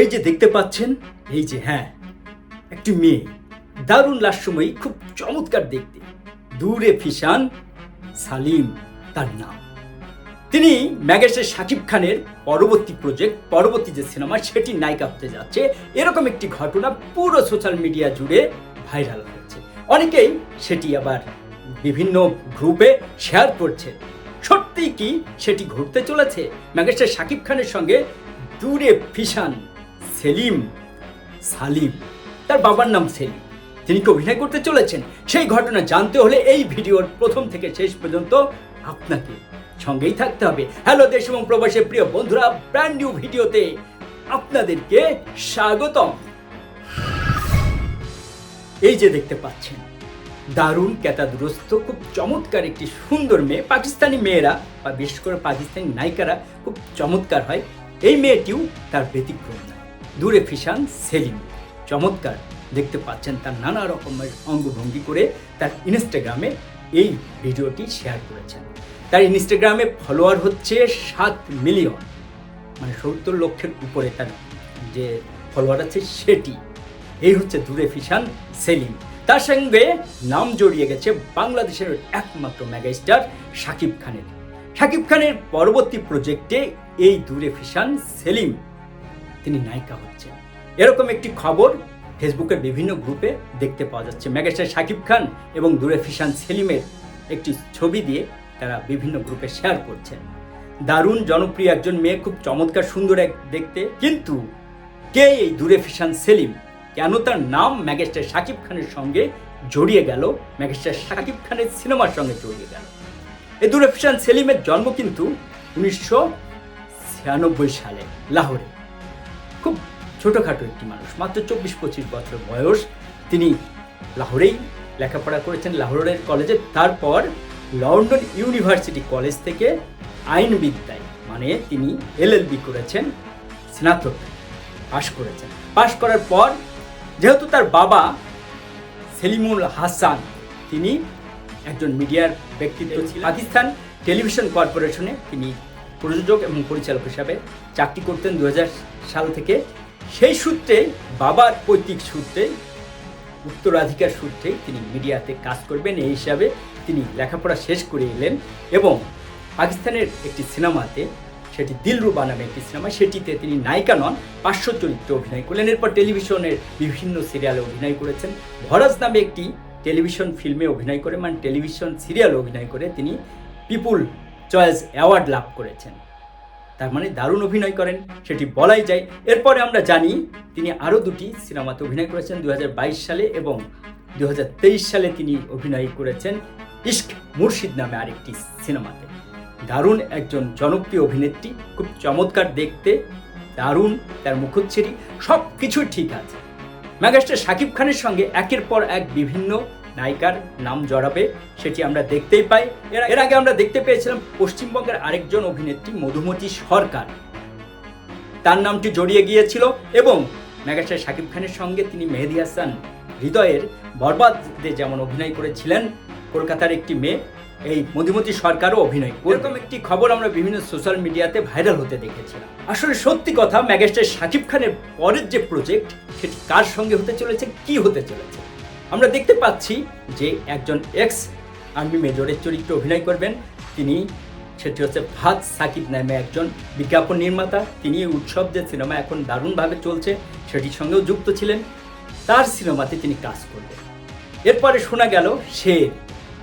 এই যে দেখতে পাচ্ছেন, এই যে হ্যাঁ একটি মেয়ে, দারুণ লাস্যময়ী, খুব চমৎকার দেখতে। দূরে ফিসান সালিম তার নাম। তিনি ম্যাগেসের শাকিব খানের পরবর্তী প্রজেক্ট পরবর্তী যে সিনেমা সেটি নায়িকা হতে যাচ্ছে। এরকম একটি ঘটনা পুরো সোশ্যাল মিডিয়া জুড়ে ভাইরাল হয়েছে। অনেকেই সেটি আবার বিভিন্ন গ্রুপে শেয়ার করছে। সত্যি কি সেটি ঘটতে চলেছে? ম্যাগেসের শাকিব খানের সঙ্গে দূরে ফিসান সেলিম সালিম। তার বাবার নাম সেলিম। তিনি কি অভিনয় করতে চলেছেন? সেই ঘটনা জানতে হলে এই ভিডিওর প্রথম থেকে শেষ পর্যন্ত আপনাকে সঙ্গেই থাকতে হবে। হ্যালো, দেশ এবং প্রবাসের প্রিয় বন্ধুরা ব্র্যান্ড নিউ ভিডিওতে আপনাদেরকে স্বাগতম। এই যে দেখতে পাচ্ছেন, দারুণ ক্যাতাদুরস্ত খুব চমৎকার একটি সুন্দর মেয়ে। পাকিস্তানি মেয়েরা, বা বিশেষ করে পাকিস্তানি নায়িকারা খুব চমৎকার হয়। এই মেয়েটিও তার ব্যতিক্রম। দূরে ফিসান সেলিম, চমৎকার। দেখতে পাচ্ছেন তার নানা রকমের অঙ্গভঙ্গি করে তার ইনস্টাগ্রামে এই ভিডিওটি শেয়ার করেছেন। তার ইনস্টাগ্রামে ফলোয়ার হচ্ছে সাত মিলিয়ন মানে সত্তর লক্ষের উপরে তার যে ফলোয়ার আছে সেটি। এই হচ্ছে দূরে ফিসান সেলিম। তার সঙ্গে নাম জড়িয়ে গেছে বাংলাদেশের একমাত্র মেগাস্টার শাকিব খানের। শাকিব খানের পরবর্তী প্রজেক্টে এই দূরে ফিসান সেলিম তিনি নায়িকা হচ্ছেন। এরকম একটি খবর ফেসবুকের বিভিন্ন গ্রুপে দেখতে পাওয়া যাচ্ছে। মেগাস্টার শাকিব খান এবং দূরে ফিসান সেলিমের একটি ছবি দিয়ে তারা বিভিন্ন গ্রুপে শেয়ার করছেন। দারুণ জনপ্রিয় একজন মেয়ে, খুব চমৎকার, সুন্দর এক দেখতে। কিন্তু কে এই দূরে ফিসান সেলিম? কেন তার নাম ম্যাগেস্টার শাকিব খানের সঙ্গে জড়িয়ে গেল? ম্যাগেস্টার শাকিব খানের সিনেমার সঙ্গে জড়িয়ে গেল। এই দূরে ফিসান সেলিমের জন্ম কিন্তু উনিশশো ছিয়ানব্বই সালে, লাহোরে। ছোটোখাটো একটি মানুষ মাত্র চব্বিশ পঁচিশ বছর বয়স। তিনি লাহোরেই লেখাপড়া করেছেন। লাহোরের কলেজে তারপর লন্ডন ইউনিভার্সিটি কলেজ থেকে আইনবিদ্যায় মানে তিনি এলএলবি করেছেন স্নাতক পাশ করেছেন। পাশ করার পর যেহেতু তার বাবা সেলিমুল হাসান তিনি একজন মিডিয়ার ব্যক্তিত্ব ছিলেন পাকিস্তান টেলিভিশন কর্পোরেশনে তিনি প্রযোজক এবং পরিচালক হিসাবে চাকরি করতেন। দু হাজার সাল থেকে সেই সূত্রে, বাবার পৈতৃক সূত্রে, উত্তরাধিকার সূত্রে তিনি মিডিয়াতে কাজ করবেন। এই হিসাবে তিনি লেখাপড়া শেষ করে এলেন এবং পাকিস্তানের একটি সিনেমাতে, সেটি দিলরুবা নামে একটি সিনেমা, সেটিতে তিনি নায়িকা নন, পার্শ্ব চরিত্রে অভিনয় করলেন। এরপর টেলিভিশনের বিভিন্ন সিরিয়ালে অভিনয় করেছেন। ভরাজ নামে একটি টেলিভিশন ফিল্মে অভিনয় করে মানে টেলিভিশন সিরিয়ালে অভিনয় করে তিনি পিপুল চয়েস অ্যাওয়ার্ড লাভ করেছেন। তার মানে দারুণ অভিনয় করেন, সেটি বলাই যায়। এরপরে আমরা জানি তিনি আরও দুটি সিনেমাতে অভিনয় করেছেন দু হাজার বাইশ সালে এবং দু হাজার তেইশ সালে তিনি অভিনয় করেছেন ইস্ক মুর্শিদ নামে আরেকটি সিনেমাতে। দারুণ একজন জনপ্রিয় অভিনেত্রী, খুব চমৎকার দেখতে, দারুণ তার মুখচ্ছেরি সব কিছুই ঠিক আছে। মেগাস্টার শাকিব খানের সঙ্গে একের পর এক বিভিন্ন নায়িকার নাম জড়াবে, সেটি আমরা দেখতেই পাই। এর এর আগে আমরা দেখতে পেয়েছিলাম পশ্চিমবঙ্গের আরেকজন অভিনেত্রী, মধুমতি সরকার। তার নামটি জড়িয়ে গিয়েছিল এবং মেগাস্টার শাকিব খানের সঙ্গে তিনি মেহেদি হাসান হৃদয়ের বরবাদে যেমন অভিনয় করেছিলেন, কলকাতার একটি মেয়ে, এই মধুমতি সরকারও অভিনয়। এরকম একটি খবর আমরা বিভিন্ন সোশ্যাল মিডিয়াতে ভাইরাল হতে দেখেছিলাম। আসলে সত্যি কথা ম্যাগাস্টার শাকিব খানের পরের যে প্রজেক্ট, সেটি কার সঙ্গে হতে চলেছে, কি হতে চলেছে? আমরা দেখতে পাচ্ছি যে একজন এক্স আর্মি মেজরের চরিত্রে অভিনয় করবেন। তিনি সেটি হচ্ছে ভাত সাকিব নামে একজন বিজ্ঞাপন নির্মাতা। তিনি উৎসব যে সিনেমা এখন দারুণভাবে চলছে, সেটির সঙ্গেও যুক্ত ছিলেন। তার সিনেমাতে তিনি কাজ করবেন। এরপরে শোনা গেল সে,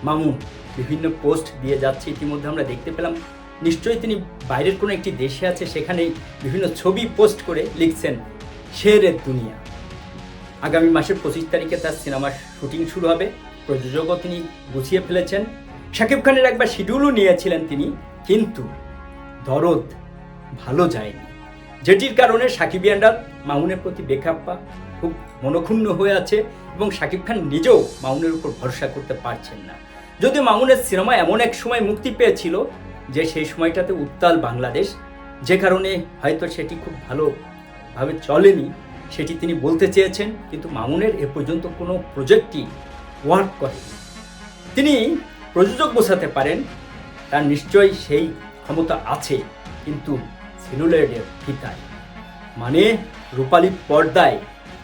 মামুন, বিভিন্ন পোস্ট দিয়ে যাচ্ছে। ইতিমধ্যে আমরা দেখতে পেলাম, নিশ্চয়ই তিনি বাইরের কোনো একটি দেশে আছে, সেখানেই বিভিন্ন ছবি পোস্ট করে লিখছেন শেরের দুনিয়া। আগামী মাসের পঁচিশ তারিখে তার সিনেমার শুটিং শুরু হবে। প্রযোজকও তিনি গুছিয়ে ফেলেছেন। শাকিব খানের একবার শিডিউলও নিয়েছিলেন তিনি, কিন্তু দরদ ভালো যায়নি। যেটির কারণে সাকিবিয়ানরা মামুনের প্রতি বেখাপ্পা খুব মনক্ষুণ্ণ হয়ে আছে এবং শাকিব খান নিজেও মামুনের উপর ভরসা করতে পারছেন না। যদিও মামুনের সিনেমা এমন এক সময় মুক্তি পেয়েছিল যে সেই সময়টাতে উত্তাল বাংলাদেশ, যে কারণে হয়তো সেটি খুব ভালোভাবে চলেনি। সেটি তিনি বলতে চেয়েছেন, কিন্তু মামুনের এ পর্যন্ত কোনো প্রজেক্টই ওয়ার্ক করেনি। তিনি প্রযোজক বোঝাতে পারেন, তার নিশ্চয়ই সেই ক্ষমতা আছে, কিন্তু সেলুলারের ফিতায়। মানে রূপালী পর্দায়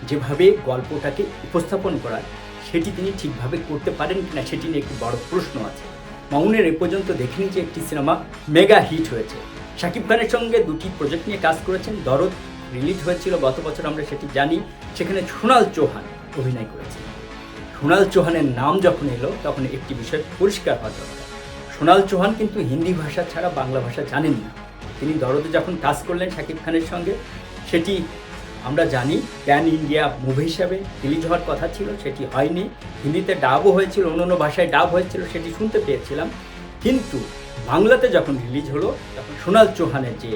যেভাবে গল্পটাকে উপস্থাপন করার সেটি তিনি ঠিকভাবে করতে পারেন কিনা সেটি নিয়ে একটি বড় প্রশ্ন আছে। মামুনের এ পর্যন্ত দেখিনি যে একটি সিনেমা মেগা হিট হয়েছে। শাকিব খানের সঙ্গে দুটি প্রজেক্ট নিয়ে কাজ করেছেন দরদ রিলিজ হয়েছিল, গত বছর আমরা সেটি জানি, সেখানে সোনাল চৌহান অভিনয় করেছেন সোনাল চৌহানের নাম যখন এলো, তখন একটি বিষয় পরিষ্কার হওয়া দরকার। সোনাল চৌহান কিন্তু হিন্দি ভাষা ছাড়া বাংলা ভাষা জানেন না। তিনি দরদে যখন কাজ করলেন শাকিব খানের সঙ্গে, সেটি আমরা জানি, প্যান ইন্ডিয়া মুভি হিসাবে রিলিজ হওয়ার কথা ছিল, সেটি হয়নি। হিন্দিতে ডাবও হয়েছিল, অন্য অন্য ভাষায় ডাব হয়েছিল, সেটি শুনতে পেয়েছিলাম। কিন্তু বাংলাতে যখন রিলিজ হলো, তখন সোনাল চৌহানের যে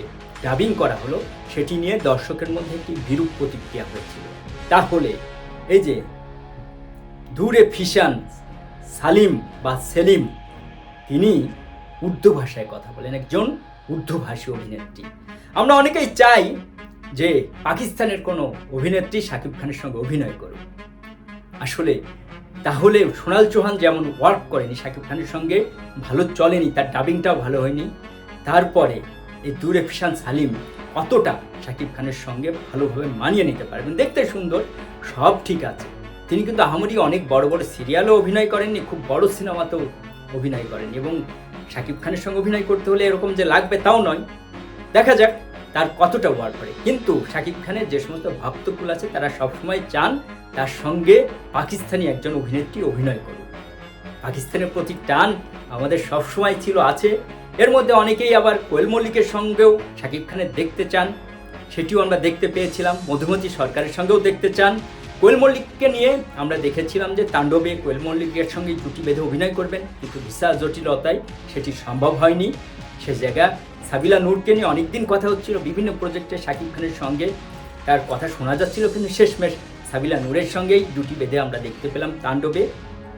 ডাবিং করা হলো, সেটি নিয়ে দর্শকের মধ্যে একটি বিরূপ প্রতিক্রিয়া হয়েছিল। তাহলে এই যে দূরে ফিশান সালিম বা সেলিম, তিনি উর্দু ভাষায় কথা বলেন, একজন উর্দু ভাষী অভিনেত্রী। আমরা অনেকেই চাই যে পাকিস্তানের কোনো অভিনেত্রী শাকিব খানের সঙ্গে অভিনয় করুক। আসলে তাহলে সোনাল চৌহান যেমন ওয়ার্ক করেনি শাকিব খানের সঙ্গে, ভালো চলেনি, তার ডাবিংটাও ভালো হয়নি। তারপরে এই দূরে ফিশান সালিম কতটা শাকিব খানের সঙ্গে ভালোভাবে মানিয়ে নিতে পারবেন? দেখতে সুন্দর, সব ঠিক আছে। তিনি কিন্তু আহামরি অনেক বড় বড় সিরিয়ালও অভিনয় করেননি, খুব বড় সিনেমাতেও অভিনয় করেন এবং শাকিব খানের সঙ্গে অভিনয় করতে হলে এরকম যে লাগবে তাও নয়। দেখা যাক তার কতটা ওয়ার্ক করে। কিন্তু শাকিব খানের যে সমস্ত ভক্তকুল আছে, তারা সবসময় চান তার সঙ্গে পাকিস্তানি একজন অভিনেত্রী অভিনয় করুক। পাকিস্তানের প্রতি টান আমাদের সবসময় ছিল, আছে। এর মধ্যে অনেকেই আবার কোয়েল মল্লিকের সঙ্গেও শাকিব খানের দেখতে চান। সেটিও আমরা দেখতে পেয়েছিলাম, মধুমতি সরকারের সঙ্গেও দেখতে চান। কোয়েল মল্লিককে নিয়ে আমরা দেখেছিলাম যে তাণ্ডবে কোয়েল মল্লিকের সঙ্গে জুটি বেঁধে অভিনয় করবেন, কিন্তু বিশাল জটিলতায় সেটি সম্ভব হয়নি। সে জায়গা সাবিলা নূরকে নিয়ে অনেকদিন কথা হচ্ছিল, বিভিন্ন প্রজেক্টে শাকিব খানের সঙ্গে তার কথা শোনা যাচ্ছিল, কিন্তু শেষমেশ সাবিলা নূরের সঙ্গেই জুটি বেঁধে আমরা দেখতে পেলাম তাণ্ডবে।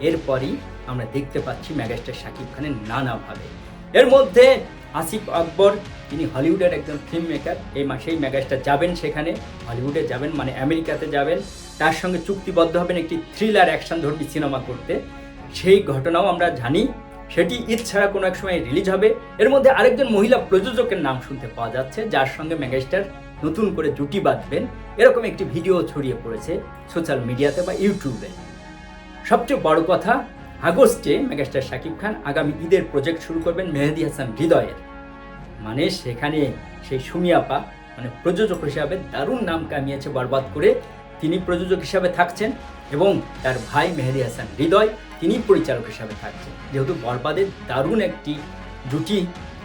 এরপরই আমরা দেখতে পাচ্ছি ম্যাগাস্টার শাকিব খানের নানাভাবে। এর মধ্যে আসিফ আকবর, তিনি হলিউডের একজন ফিল্ম মেকার এই মাসেই মেগাস্টার যাবেন সেখানে, হলিউডে যাবেন মানে আমেরিকাতে যাবেন। তার সঙ্গে চুক্তিবদ্ধ হবেন একটি থ্রিলার অ্যাকশন ধর্মী সিনেমা করতে। সেই ঘটনাও আমরা জানি, সেটি ঈদ ছাড়া কোনো এক সময় রিলিজ হবে। এর মধ্যে আরেকজন মহিলা প্রযোজকের নাম শুনতে পাওয়া যাচ্ছে, যার সঙ্গে মেগাস্টার নতুন করে জুটি বাঁধবেন। এরকম একটি ভিডিও ছড়িয়ে পড়েছে সোশ্যাল মিডিয়াতে বা ইউটিউবে সবচেয়ে বড় কথা আগস্টে মেগাস্টার শাকিব খান আগামী ঈদের প্রজেক্ট শুরু করবেন মেহেদি হাসান হৃদয়ের। মানে সেখানে সেই সুমিয়াপা মানে প্রযোজক হিসাবে দারুণ নাম কামিয়েছে বরবাদ করে। তিনি প্রযোজক হিসাবে থাকছেন এবং তার ভাই মেহেদি হাসান হৃদয় তিনি পরিচালক হিসাবে থাকছেন। যেহেতু বরবাদের দারুণ একটি জুটি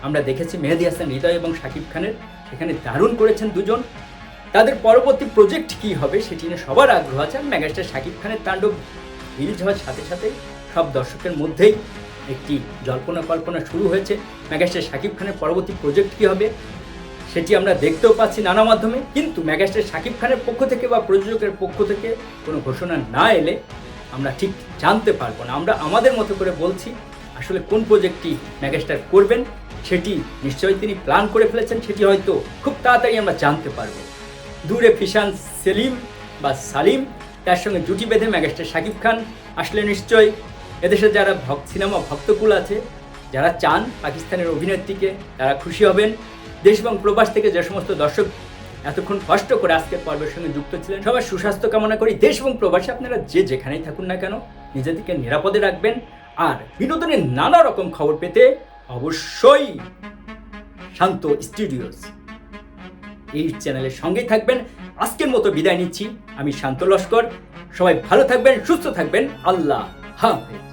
আমরা দেখেছি মেহেদি হাসান হৃদয় এবং শাকিব খানের, সেখানে দারুণ করেছেন দুজন। তাদের পরবর্তী প্রজেক্ট কি হবে সেটি নিয়ে সবার আগ্রহ আছে। মেগাস্টার শাকিব খানের তাণ্ডব রিলিজ হওয়ার সাথে সাথে সব দর্শকের মধ্যেই একটি জল্পনা কল্পনা শুরু হয়েছে। ম্যাগাস্টার শাকিব খানের পরবর্তী প্রজেক্ট কী হবে? সেটি আমরা দেখতেও পাচ্ছি নানা মাধ্যমে। কিন্তু ম্যাগাস্টার শাকিব খানের পক্ষ থেকে বা প্রযোজকের পক্ষ থেকে কোনো ঘোষণা না এলে আমরা ঠিক জানতে পারব না। আমরা আমাদের মতো করে বলছি, আসলে কোন প্রজেক্টটি ম্যাগাস্টার করবেন? সেটি নিশ্চয়ই তিনি প্ল্যান করে ফেলেছেন, সেটি হয়তো খুব তাড়াতাড়ি আমরা জানতে পারব। দূরে ফিশান সেলিম বা সালিম, তার সঙ্গে জুটি বেঁধে ম্যাগাস্টার শাকিব খান আসলে নিশ্চয়ই এদেশে যারা ভক্ত সিনেমা ভক্তকুল আছে, যারা চান পাকিস্তানের অভিনেত্রীকে, তারা খুশি হবেন। দেশ এবং প্রবাস থেকে যে সমস্ত দর্শক এতক্ষণ কষ্ট করে আজকের পর্বের সঙ্গে যুক্ত ছিলেন, সবার সুস্বাস্থ্য কামনা করি। দেশ এবং প্রবাসে আপনারা যে যেখানেই থাকুন না কেন, নিজেদেরকে নিরাপদে রাখবেন। আর বিনোদনের নানা রকম খবর পেতে অবশ্যই শান্ত স্টুডিওস এই চ্যানেলের সঙ্গেই থাকবেন। আজকের মতো বিদায় নিচ্ছি। আমি শান্ত লস্কর। সবাই ভালো থাকবেন, সুস্থ থাকবেন। আল্লাহ হাফেজ।